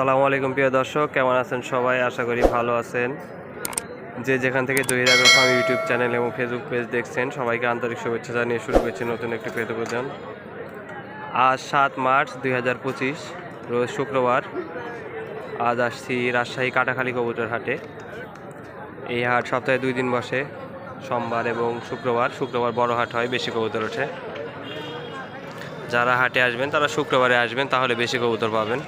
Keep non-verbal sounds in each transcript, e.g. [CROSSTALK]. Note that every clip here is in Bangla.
আসসালামু আলাইকুম, প্রিয় দর্শক। কেমন আছেন সবাই? আশা করি ভালো আছেন। যে যেখান থেকে Zahir agro farm YouTube channel এবং ফেসবুক পেজ দেখছেন, সবাইকে আন্তরিক শুভেচ্ছা জানিয়ে শুরু করছি নতুন একটি প্রতিবেদন আজ সাত মার্চ দুই হাজার পঁচিশ, রোজ শুক্রবার। আজ আসছি রাজশাহী কাটাখালী কবুতর হাটে। এই হাট সপ্তাহে দুই দিন বসে, সোমবার এবং শুক্রবার। শুক্রবার বড় হাট হয়, বেশি কবুতর ওঠে। যারা হাটে আসবেন, তারা শুক্রবারে আসবেন, তাহলে বেশি কবুতর পাবেন।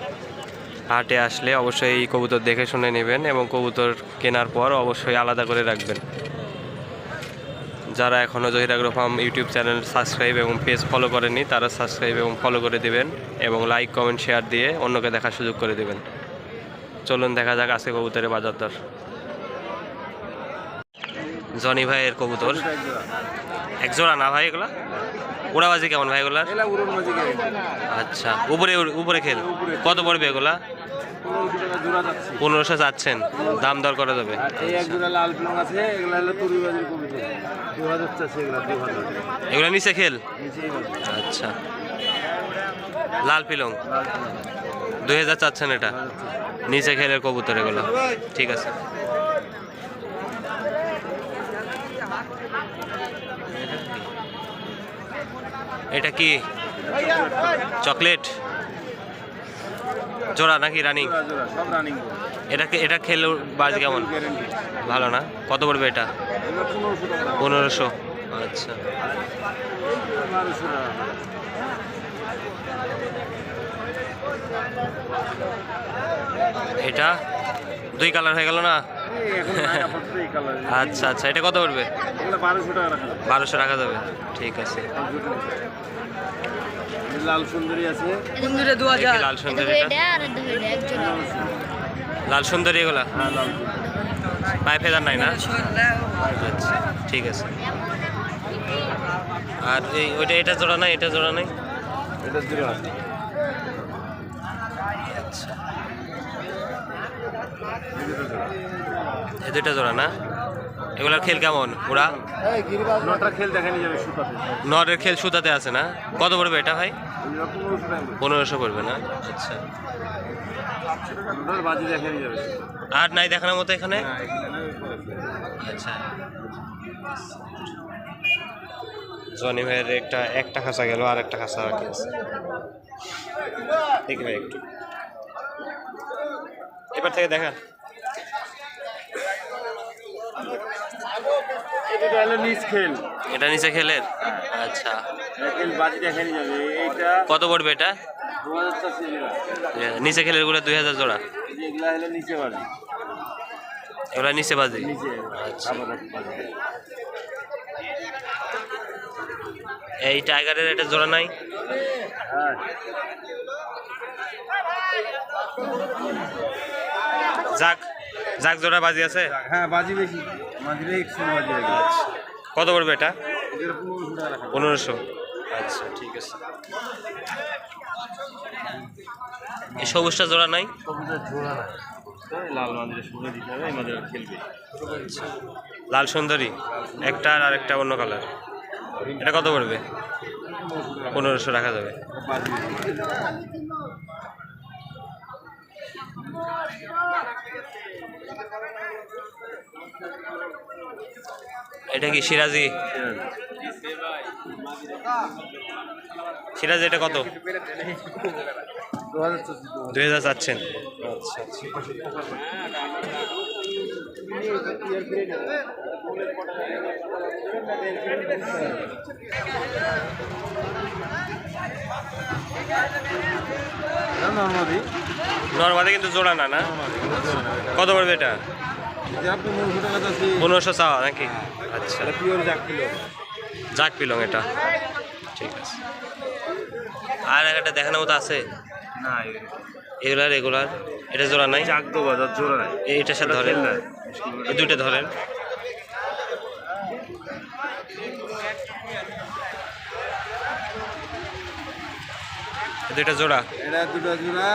হাটে আসলে অবশ্যই এই কবুতর দেখে শুনে নেবেন এবং কবুতর কেনার পর অবশ্যই আলাদা করে রাখবেন। যারা এখনও Zahir agro farm YouTube channel subscribe এবং পেজ ফলো করেনি তারা সাবস্ক্রাইব এবং ফলো করে দিবেন এবং লাইক, কমেন্ট, শেয়ার দিয়ে অন্যকে দেখার সুযোগ করে দিবেন। চলুন দেখা যাক আজকে কবুতরের বাজার দর। জনি ভাইয়ের কবুতর। একজোড়া না ভাই এগুলা? উড়াবাজি কেমন ভাই এগুলা আচ্ছা উপরে উপরে খেল। কত পড়বে এগুলা? পনেরোশো চাচ্ছেন দাম দর করা যাবে। এগুলো নিচে খেল? আচ্ছা। লাল পিলং দুই হাজার চাচ্ছেন এটা। নিচে খেলের কবুতর এগুলো। ঠিক আছে। এটা কি? চকলেট? জোড়া নাকি রানিং? এটা এটা খেলে বাজ কেমন? ভালো না? কত পড়বে এটা? পনেরোশো। আচ্ছা। এটা? দুই কালার হয়ে গেল না? আচ্ছা আচ্ছা। এটা কত পড়বে? বারোশো টাকা রাখা যাবে ঠিক আছে। লাল সুন্দরী আছে। লাল সুন্দরী এটা আর ধরে লাল সুন্দরী এগুলা? হ্যাঁ লাল সুন্দরী। পায়ে ফেদার নাই না? আচ্ছা ঠিক আছে। আর এই ওইটা এটা জোড়া নাই এটা জোড়া নাই? এটা জোড়া আচ্ছা। জোড়া দুইটা জোড়া না? এগুলার খেল কেমন ওরা? নটের খেল সুতাতে। আছে না? কত পড়বে এটা ভাই? পনেরোশো পড়বে। না? আচ্ছা। আর নাই দেখানোর মতো এখানে। আচ্ছা। জনি ভাইয়ের একটা একটা খাঁচা গেল আর একটা খাঁচা বাকি আছে। দেখি ভাই একটু। এবার থেকে দেখা। এটা হলো নিচ খেল। এটা নিচে খেলের? আচ্ছা। এটা খেল বাজি দেখানি যাবে। এইটা কত পড়বে এটা? নিচে খেলেরগুলো দুই হাজার জোড়া এগুলা হলো নিচে বাজি। এগুলো নিচে বাজে? আচ্ছা। এই টাইগারের এটা জোড়া নাই? হ্যাঁ। যাক যাক জোড়া বাজি আছে। হ্যাঁ বাজি বেশি। কত পড়বে এটা? পনেরোশো। আচ্ছা ঠিক আছে। এই সবুজটা জোড়া নাই? লাল আচ্ছা। লাল সুন্দরী? একটা আর একটা অন্য কালার। এটা কত পড়বে? পনেরোশো রাখা যাবে। এটা কি সিরাজি? সিরাজি এটা কত? দুই হাজার চাচ্ছেন। নর্মাদি কিন্তু জোড়া না না? কত পড়বে এটা? পনেরোশো চাওয়া নাকি? আচ্ছা। জাক পিলং এটা। ঠিক আছে। আর একটা দেখানোর মতো আছে? না এগুলার রেগুলার এটা জোড়া নাই? জাক তো বাজার জোড়া নাই। এটার সাথে ধরেন। দুইটা ধরেন। দুইটা জোড়া? এটা দুটো জোড়া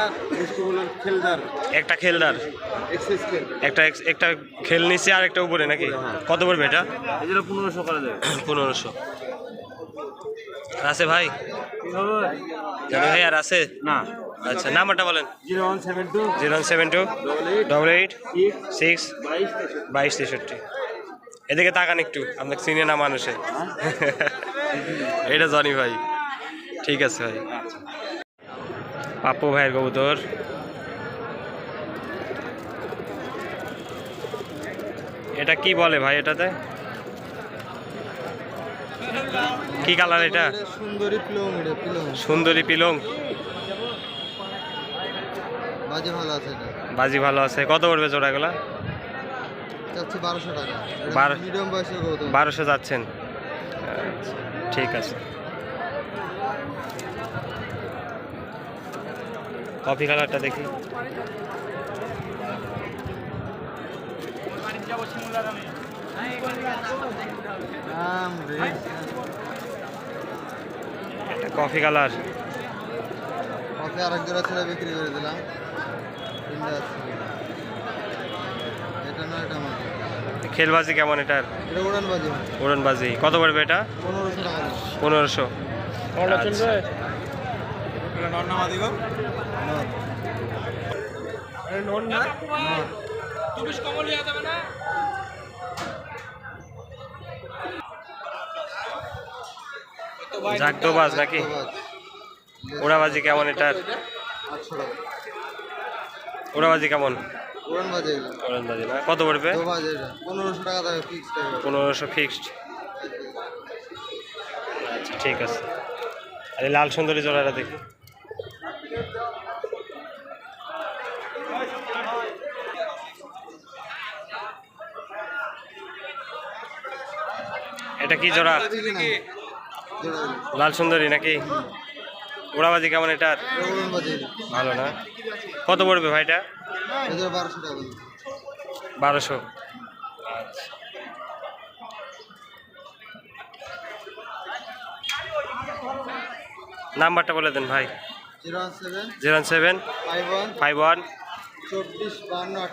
স্কুলের খেলদার। একটা খেলদার। এক্সেস খেল। একটা একটা খেল নিচে আর একটা উপরে নাকি? কত পড়বে এটা? জন্য পনেরোশো করা যাবে। [CLEARS THROAT] পনেরোশো। আছে ভাই? কি ভাই আর আছে না। আচ্ছা নাম্বারটা বলেন। Zero one seven two. Zero seven two. Double eight. Six. বাইশ তেষট্টি। বাইশ তেষট্টি। এদিকে তাকান একটু আপনাকে চিনে না মানুষে। [LAUGHS] এটা জানি ভাই। ঠিক আছে ভাই। পাপ্পু ভাইয়ের কবুতর। এটা কি বলে ভাই এটাতে? কি কালার এটা? সুন্দরী প্লং সুন্দরী পিলং বাজে ভালো আছে বাজি ভালো আছে। কত পড়বে জোড়াগুলা বারোশো টাকা। বয়সের গৌতম বারোশো যাচ্ছেন। আচ্ছা, ঠিক আছে। কফি কালারটা দেখি। এটা কফি কালার। ওকে আরেক জোড়া ছেড়ে বিক্রি করে দিলাম। এটা না এটা আমার। খেলবাজি কেমন এটার? এটা উড়নবাজি। কত পড়বে এটা? পনেরোশো টাকা দাম। পনেরোশো আচ্ছা। নর। নর। জাগদোবাজ নাকি। উড়াবাজি কেমন এটার টাকা কেমন না কত পড়বে পনেরোশো টাকা পনেরোশো ফিক্সড আচ্ছা ঠিক আছে আর লাল সুন্দরী জোড়াটা দেখি এটা কি জোড়া? লাল সুন্দরী নাকি? উড়াবাজি কেমন এটা? ভালো না। কত পড়বে ভাইটা? বারোশো। আচ্ছা। নাম্বারটা বলে দেন ভাই। জিরো সেভেন ফাইভ ওয়ান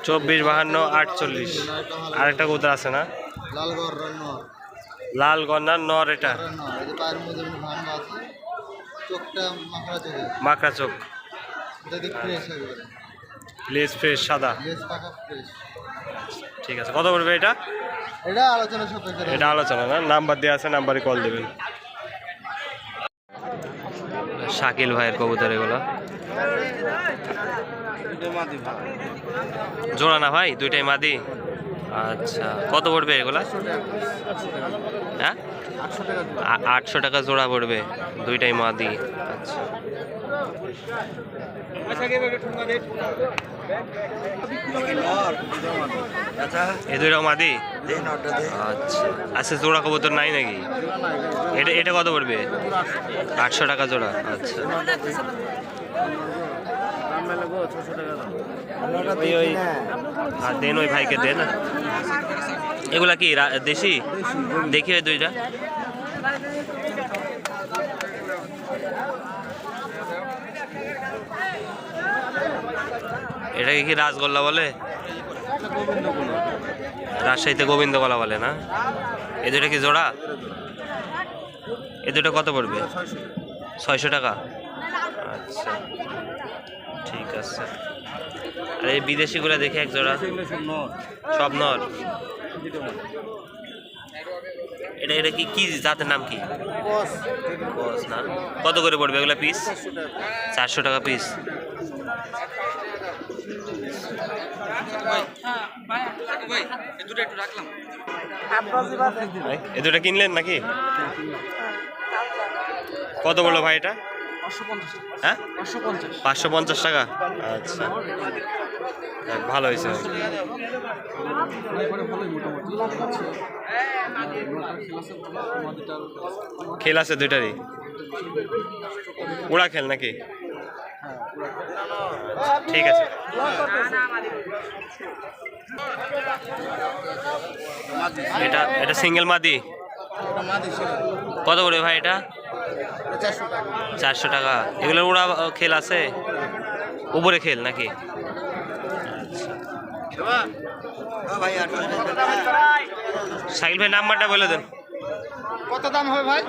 চব্বিশ বাহান্ন আটচল্লিশ। আরেকটা কবুতর আছে না? লালগড় লাল গন্নার নর এটা। মাকড়া চোখ। যদি ফ্রেশ লেজ ফ্রেশ সাদা। লেস ঠিক আছে কত পড়বে এটা? এটা আলোচনা এটা আলোচনা না নাম্বার দেওয়া আছে নাম্বারে কল দেবেন। শাকিল ভাইয়ের কবুতর এগুলো। জোড়া না ভাই দুইটাই মাদি? আচ্ছা কত পড়বে এগুলা? হ্যাঁ? আটশো টাকা জোড়া পড়বে, দুইটাই মাদি আচ্ছা। মাদি? আচ্ছা। আচ্ছা জোড়া নাই নাকি? এটা এটা কত পড়বে? আটশো টাকা জোড়া আচ্ছা। ওই ওই আর দেন ওই ভাইকে দেন এগুলা কি রা- দেশি? দেখি ওই দুইটা। এটাকে কি রাজগোল্লা বলে? রাজশাহীতে গোবিন্দ গলা বলে না? এ দুটো কি জোড়া? এ দুটো কত পড়বে? ছয়শো টাকা। আচ্ছা। ঠিক আছে। আর এই বিদেশিগুলো দেখে এক জোড়া। সব নর। এটা এটা কি কি জাতের নাম কি? বস। না? কত করে পড়বে এগুলো পিস চারশো টাকা পিস এ দুটো কিনলেন নাকি? কত বলল ভাই এটা? হ্যাঁ? পাঁচশো পঞ্চাশ। টাকা? আচ্ছা। ভালো হয়েছে। খেল আছে দুইটারই? ওরা খেল নাকি? ঠিক আছে। এটা এটা সিঙ্গেল মাদি? কত করে ভাই এটা? চারশো টাকা। এগুলোর ওরা খেল আছে? উপরে খেল নাকি? সাইকেল ভাই নাম্বারটা বলে দেন। কত দাম হবে ভাই?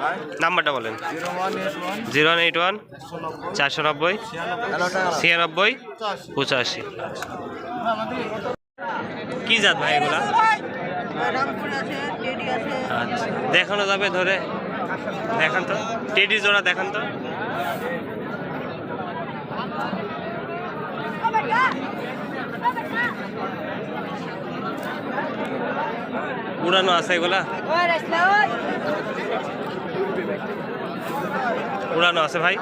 নাম্বারটা বলেন। Zero one eight one zero one eight one চারশো নব্বই ছিয়ানব্বই পঁচাশি। কি জাত ভাই এগুলা? আচ্ছা দেখানো যাবে ধরে। দেখান তো। টেডি জোড়া দেখান তো। উড়ানো আছে এগুলা? উড়ানো আছে ভাই?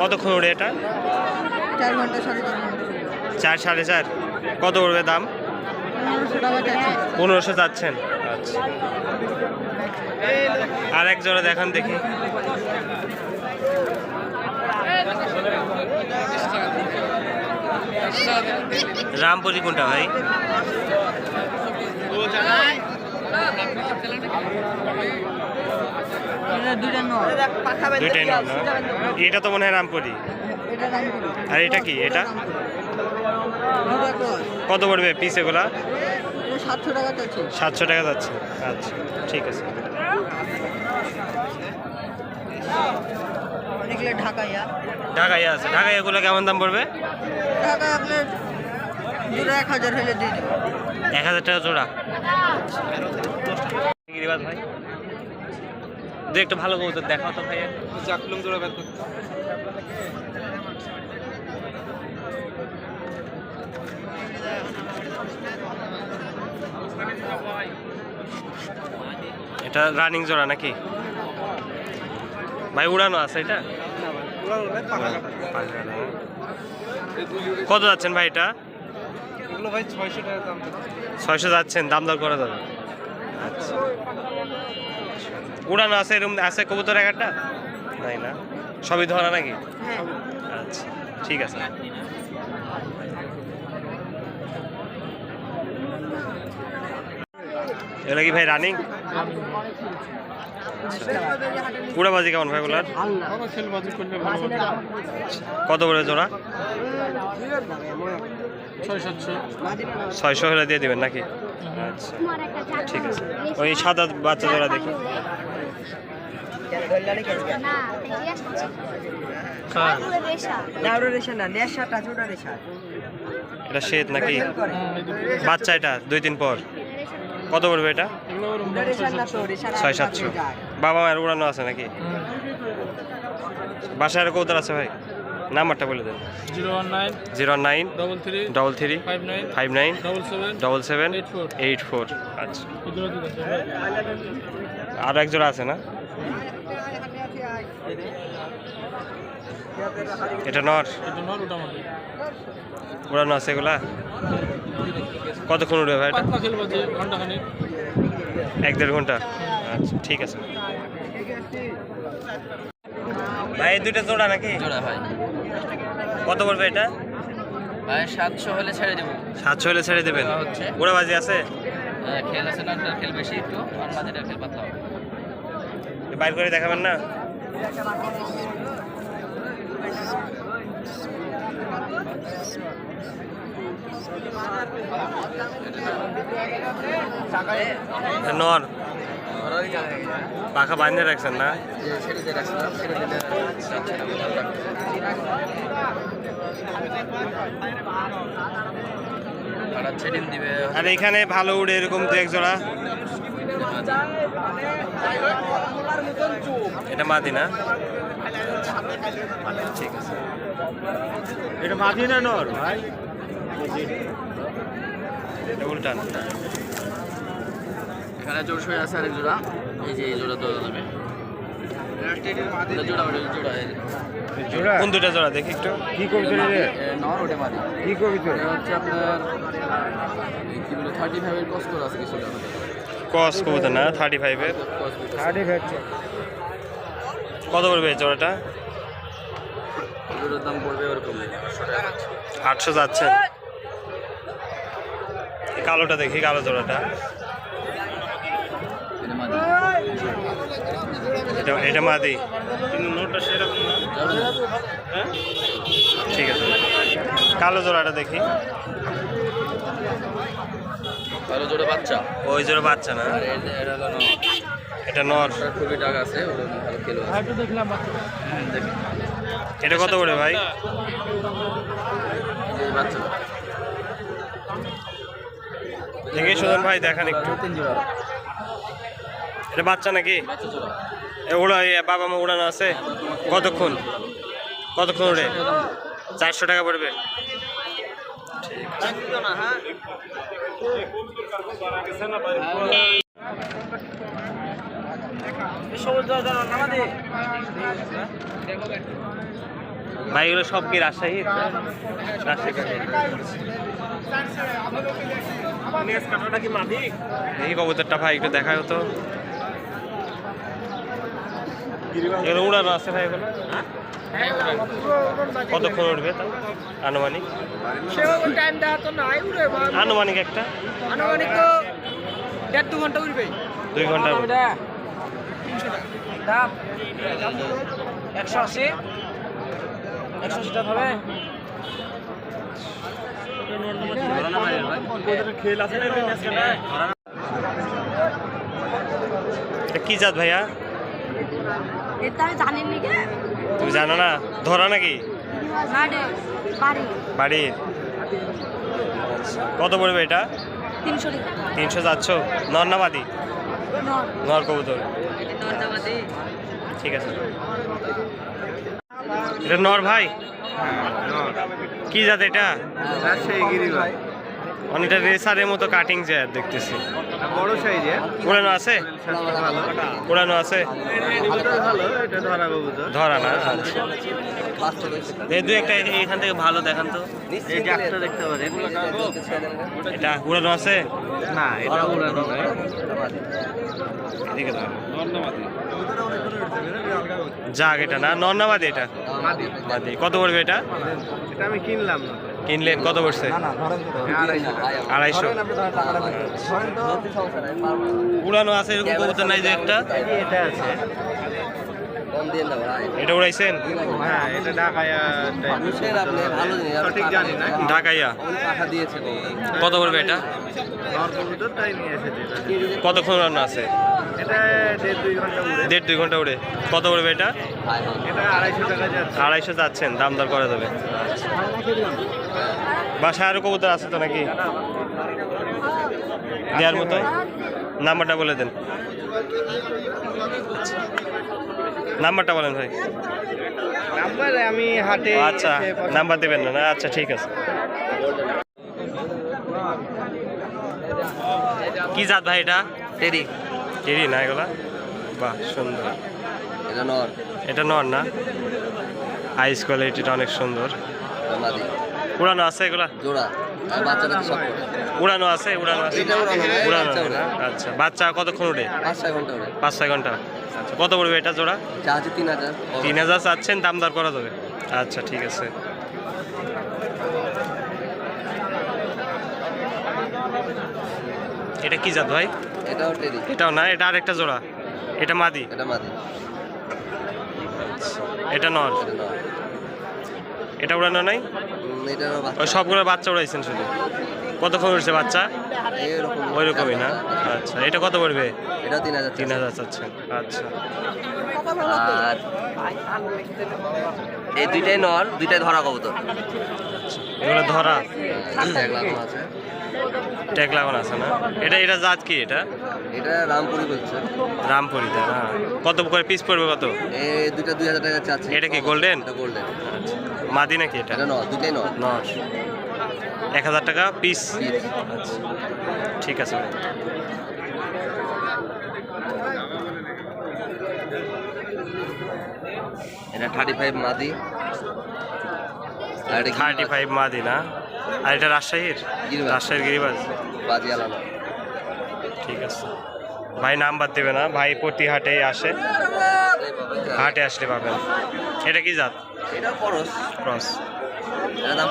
কতক্ষণ উড়ে এটা? চার সাড়ে চার কত পড়বে দাম? পনেরোশো টাকা আর এক জোড়া দেখান দেখি। রামপুরি কোনটা ভাই? এটা তো মনে হয় রামপুরি। আর এটা কি? এটা? কত পড়বে পিস এগুলা? সাতশো টাকা যাচ্ছে। সাতশো টাকা যাচ্ছে। আচ্ছা ঠিক আছে। অনেকগুলো ঢাকাইয়া। ঢাকায় আছে। ঢাকায় এগুলো কেমন দাম পড়বে? ঢাকায় আপনার দুটো এক হাজার হলে দিয়ে দেবো। এক হাজার টাকা জোড়া। ভাই। দু একটু ভালো কবুতর দেখাও তো ভাইয়া। চাকলুম জোড়া এটা রানিং জোড়া নাকি? ভাই উড়ানো আছে এটা? কত যাচ্ছেন ভাই এটা? ছয়শো যাচ্ছেন দাম দর করা যাবে আচ্ছা। উড়ানো আছে এরকম আছে কবুতর একটা? নাই না? সবই ধরা নাকি? হ্যাঁ। আচ্ছা ঠিক আছে। এগুলো কি ভাই রানিং উড়াবাজি কেমন ভাই ওগুলার? কত করে জোড়া? ছয়শো হলে দিয়ে দিবেন নাকি? আচ্ছা ঠিক আছে। ওই সাদা বাচ্চা জোড়া দেখি। এটা শ্বেত নাকি? বাচ্চা এটা দুই দিন পর। কত পড়বে এটা? ছয় সাতশো। বাবা আর উড়ানো আছে নাকি? বাসায় আর কৌতার আছে ভাই? নাম্বারটা বলে দেন। Zero one nine double three five nine double seven eight four আচ্ছা এগুলো দিতে আরও এক জোড়া আছে না? এটা নর। উড়ানো আছে এগুলা? কতক্ষণ উঠবে ভাই এক দেড় ঘণ্টা? আচ্ছা ঠিক আছে। ভাই এই দুইটা জোড়া নাকি? জোড়া ভাই। কত পড়বে এটা? ভাই সাতশো হলে ছেড়ে দেবো। সাতশো হলে ছেড়ে দেবেন? দেওয়া হচ্ছে। উড়াবাজি আছে? খেল আছে না খেল বেশি একটু আর খেল পাতলা বাইর করে দেখাবেন না? নর। পাখা বাঁধে রাখছেন না? আর এখানে ভালো উড়ে এরকম দু এক জোড়া। এটা মাদি না? ঠিক আছে এটা মাদি না নর ভাই? উল্টান। এখানে জোর সয়ে আছে আরেক জোড়া। এই যে এই জোড়া দেওয়া যাবে কোন দুটা জোড়া? দেখি একটু। কি করবি নর ওটা মারি কি করবি হচ্ছে আপনার কি বলে থার্টি ফাইভের কষ্ট আছে কিছুটা। কস কবুতর না থার্টি ফাইভের আরে ভেটছে কত পড়বে এই জোড়াটা দাম পড়বে ওরকম আটশো যাচ্ছে। কালোটা দেখি কালো জোড়াটা এটা মাদি। কিন্তু নোটটা সেরকম না। ঠিক আছে। কালো জোড়াটা দেখি। ভালো জোড়া বাচ্চা? ওই জোড়া বাচ্চা না? এটা হলো। এটা নর। খুবই ডাক আছে ভালো খেলো আছে। হ্যাঁ, দেখি এটা কত করে ভাই? দেখি সুজন ভাই দেখান একটু। এটা বাচ্চা নাকি? বাচ্চা এ ওড়া বাবা মা উড়ানো আছে? কতক্ষণ? কতক্ষণ উড়ে? চারশো টাকা পড়বে। ভাই এগুলো সব কি রাজশাহী? রাজশাহী দেখি কবুতরটা ভাই একটু দেখায় হতো এগুলো উড়ানো আছে ভাই এগুলো কতক্ষণ উঠবে তাও আনুমানিক? আনুমানিক একটা? আনুমানিক তো দেড় দু ঘণ্টা উড়বে দুই ঘণ্টা উঠবে। দাম একশো আশি। একশো আশি টাকা হবে। এটা কি জাত ভাইয়া? তুমি জানো না? ধরা নাকি? বাড়ি বাড়ি। বাড়ির। কত পড়বে এটা? তিনশো তিনশো যাচ্ছ? নর না বাদি? নর। নর কবুতর। ঠিক আছে। এটা নর ভাই? কি জাত এটা? অনেকটা রেসারের মতো কাটিং যে দেখতেছি। বড় উড়ানো আছে? উড়ানো আছে? কবুতর ভালো এটা ধরা না আচ্ছা। এই দু একটা এখান থেকে ভালো দেখান তো। পারেন এটা উড়ানো আছে? না এটা উড়ানো। যাক এটা না নন্নাবাদি এটা? বাদি কত পড়বে এটা? এটা আমি কিনলাম কিনলেন কত পড়ছে? আড়াইশো উড়ানো আছে এরকম কবুতর নাই যে একটা? এটা আছে। কম দিয়ে দাও ভাই এটা উড়াইছেন? হ্যাঁ এটা ঢাকায়া বুঝছেন আপনি ভালো জিনিস সঠিক জানি না। ঢাকাইয়া? কত পড়বে এটা। কতক্ষণ উড়ানো আছে? দেড় দুই ঘণ্টা উড়ে। কত পড়বে এটা? এটা আড়াইশো টাকা যাচ্ছে। আড়াইশো যাচ্ছেন দাম দর করা যাবে। বাসায় আরও কবুতর আছে তো নাকি? দেওয়ার মতো নাম্বারটা বলে দেন। নাম্বারটা বলেন ভাই। নাম্বার আমি হাটে আচ্ছা নাম্বার দেবেন না না আচ্ছা ঠিক আছে। কি জাত ভাই এটা? টেরি কেরি না এগুলা? বাহ সুন্দর। এটা নর। এটা নর না? আইস কোয়ালিটিটা অনেক সুন্দর। উড়ানো আছে এগুলা? জোড়া। উড়ানো আছে উড়ানো আছে। উড়ানো। আচ্ছা বাচ্চা কতক্ষণ উঠে পাঁচ ছয় ঘণ্টা ওরে পাঁচ ছয় ঘণ্টা। আচ্ছা কত পড়বে এটা জোড়া? তিন হাজার। তিন হাজার চাচ্ছেন দাম দর করা যাবে। আচ্ছা ঠিক আছে। এটা কি জাত ভাই? এটাও টেরি। এটাও না এটা আরেকটা জোড়া। এটা মাদি? এটা মাদি। এটা নর? এটা এটা উড়ানো নাই? ওই সবগুলো বাচ্চা উড়াইছেন শুধু? কতক্ষণ উঠছে বাচ্চা? ওই রকমই না? আচ্ছা এটা কত পড়বে? এটাও তিন হাজার তিন হাজার চাচ্ছেন আচ্ছা। আর এই দুইটাই নর দুইটাই ধরা কবুতর। এগুলো ধরা। এক লাখ আছে। ট্যাগ লাগানো আছে না? এটা এটা জাত কি এটা? এটা রামপুরি বলছে। রামপুরিটা না? কত করে পিস পড়বে কত? এই দুইটা দুই হাজার টাকা চাচ্ছে। এটা কি? এটা গোল্ডেন আচ্ছা। মাদি নাকি এটা? নর দুইটাই নর নর এক হাজার টাকা পিস আচ্ছা। ঠিক আছে এটা থার্টি ফাইভ মাদি এটা থার্টি ফাইভ মাদি না? আর এটা রাজশাহীর? রাজশাহীর গিরিবাজ? ঠিক আছে। ভাই নাম্বার দেবে না। ভাই প্রতি হাটেই আসে। হাটে আসলে পাবেন। এটা কি জাত? ক্রস।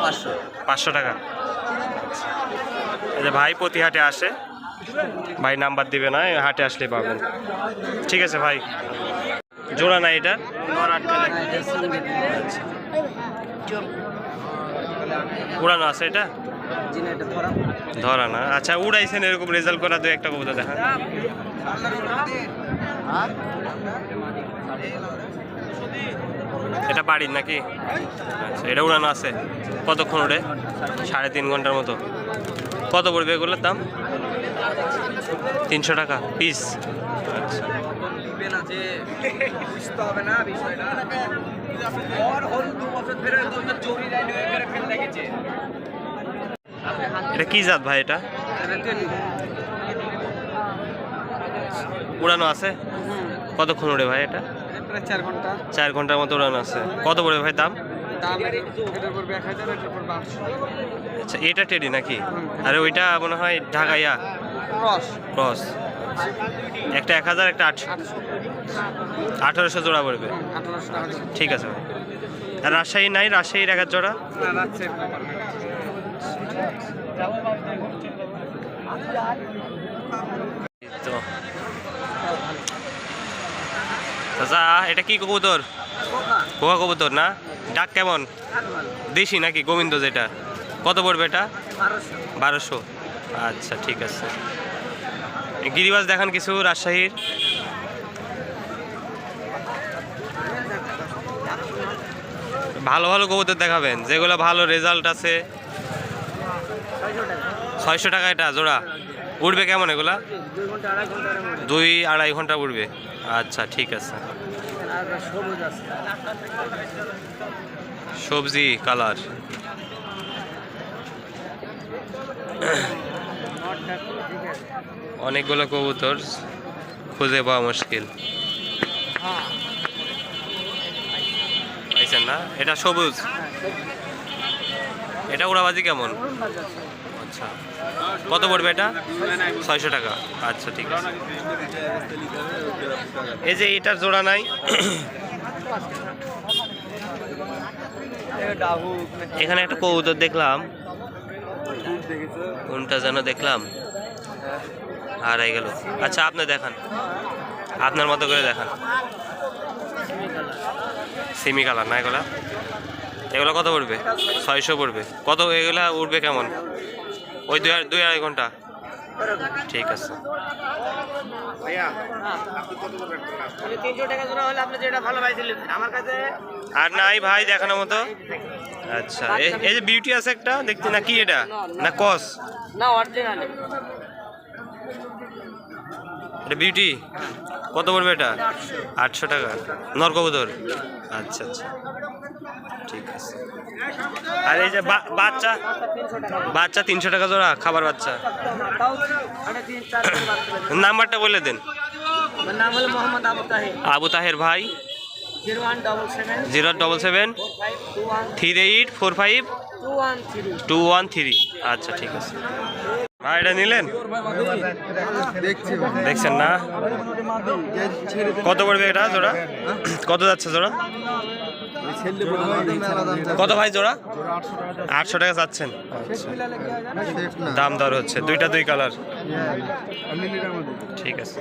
পাঁচশো। পাঁচশো টাকা। এই যে ভাই প্রতি হাটে আসে। ভাই নাম্বার দিবে না। হাটে আসলে পাবেন। ঠিক আছে ভাই। জোড়া না এটা? উড়ানো আছে এটা? ধরা। না। আচ্ছা উড়াইছেন এরকম রেজাল্ট করা দু একটা কবুতর দেখা। এটা বাড়ির নাকি? আচ্ছা এটা উড়ানো আছে। কতক্ষণ উড়ে সাড়ে তিন ঘণ্টার মতো। কত পড়বে এগুলোর দাম? তিনশো টাকা। পিস। আচ্ছা। লিখবে না যে বুঝতে হবে না বিষয়টা। হল দু বছর ধরে দুটো চুরি লাইন হয়ে করে ফেল লেগেছে। এটা কি জাত ভাই এটা? উড়ানো আছে? কতক্ষণ উড়ে ভাই এটা? প্রায় চার ঘণ্টা। চার ঘণ্টার মতো উড়ানো আছে। কত পড়বে ভাই দাম? আচ্ছা এটা টেডি নাকি? আরে ওইটা মনে হয় ঢাকাইয়া। ক্রস। একটা এক হাজার একটা আটশো আঠারোশো জোড়া পড়বে। ঠিক আছে। আর রাজশাহী নাই? রাজশাহীর এক হাজার জোড়া। তো। চাচা এটা কি কবুতর? কোকা কবুতর না? ডাক কেমন? দেশি নাকি গোবিন্দ যেটা? কত পড়বে এটা? বারোশো। আচ্ছা ঠিক আছে। গিরিবাস, দেখান কিছু রাজশাহীর। ভালো ভালো কবুতর দেখাবেন, যেগুলো ভালো রেজাল্ট আছে। ছয়শো টাকা এটা জোড়া। উঠবে কেমন এগুলা? দুই আড়াই ঘণ্টা উঠবে আচ্ছা ঠিক আছে। সবুজ, কালার। অনেকগুলো কবুতর খুঁজে পাওয়া মুশকিল। পাইছেন না? এটা সবুজ। এটা উড়াবাজি কেমন? আচ্ছা। কত পড়বে এটা? ছয়শো টাকা। আচ্ছা ঠিক আছে। এই যে এটার জোড়া নাই। এখানে একটা কবুতর দেখলাম। কোনটা যেন দেখলাম আর হারাই গেল। আচ্ছা আপনি দেখান। আপনার মতো করে দেখান। সিমি কালার না এগুলা? এগুলো কত পড়বে? ছয়শো পড়বে। কত, এগুলা উঠবে কেমন? ওই দুই দুই আড়াই ঘণ্টা। ঠিক আছে। আমি তিনশো টাকা জোড়া হলে আপনি যেটা ভালো পাইছিলেন। আমার কাছে আর নাই ভাই দেখানোর মতো? আচ্ছা এ- এই যে বিউটি আছে একটা দেখতে না কি এটা? না কস। না অরিজিনাল এটা বিউটি কত পড়বে এটা? আটশো টাকা। নরকবুতর? আচ্ছা আচ্ছা। ঠিক আছে। আর এই যে বা- বাচ্চা বাচ্চা তিনশো টাকা জোড়া খাবার বাচ্চা। নাম্বারটা বলে দেন। নাম হলো মোহাম্মদ আবু তাহির। আবু তাহের ভাই। Zero double seven. Three eight four five. Two one three. Two one three. আচ্ছা ঠিক আছে। ভাই এটা নিলেন? দেখছেন না? কত পড়বে এটা জোড়া? কত যাচ্ছে জোড়া? কত ভাই জোড়া? আটশো টাকা চাচ্ছেন দাম দর হচ্ছে দুইটা দুই কালার ঠিক আছে।